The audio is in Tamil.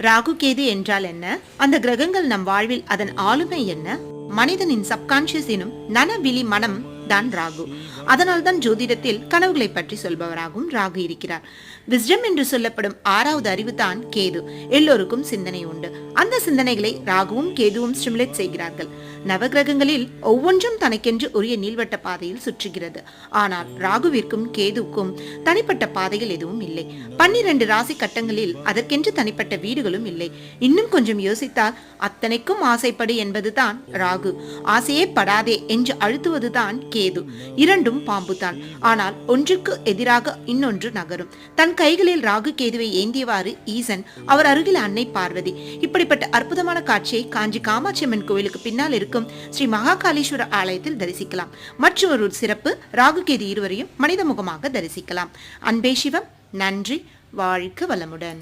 ராகு கேது என்றால் என்ன? அந்த கிரகங்கள் நம் வாழ்வில் அதன் ஆளுமை என்ன? மனிதனின் சப்கான்சியஸ் எனும் நனவிழி மனம் தான் ராகு. அதனால்தான் ஜோதிடத்தில் கனவுகளை பற்றி சொல்பவராகவும் ராகு இருக்கிறார். விஸ்டம் என்று சொல்லப்படும் ஆறாவது அறிவு தான் கேது. எல்லோருக்கும் சிந்தனை உண்டு. அந்த சிந்தனைகளை ராகுவும் கேதுவும் ஸ்டிமுலேட் செய்கிறார்கள். நவகிரகங்களில் ஒவ்வொன்றும் தனக்கென்று உரிய நீள்வட்ட பாதையில் சுற்றுகிறது. ஆனால் ராகுவிற்கும் கேதுவுக்கும் தனிப்பட்ட பாதைகள் எதுவும் இல்லை. பன்னிரண்டு ராசி கட்டங்களில் அதற்கென்று தனிப்பட்ட வீடுகளும் இல்லை. இன்னும் கொஞ்சம் யோசித்தால் அத்தனைக்கும் ஆசைப்படு என்பதுதான் ராகு. ஆசையே படாதே என்று அழுத்துவதுதான் கே கேது இரண்டும் பாம்புதான். ஆனால் ஒன்றுக்கு எதிராக இன்னொன்று நகரும். தன் கைகளில் ராகு கேதுவை ஏந்தியவாறு ஈசன் அவர் அருகில் அன்னை பார்வதி. இப்படிப்பட்ட அற்புதமான காட்சியை காஞ்சி காமாட்சியம்மன் கோவிலுக்கு பின்னால் இருக்கும் ஸ்ரீ மகாகாலீஸ்வர ஆலயத்தில் தரிசிக்கலாம். மற்றொரு சிறப்பு ராகு கேது இருவரையும் மனித முகமாக தரிசிக்கலாம். அன்பே சிவம் நன்றி வாழ்க வளமுடன்.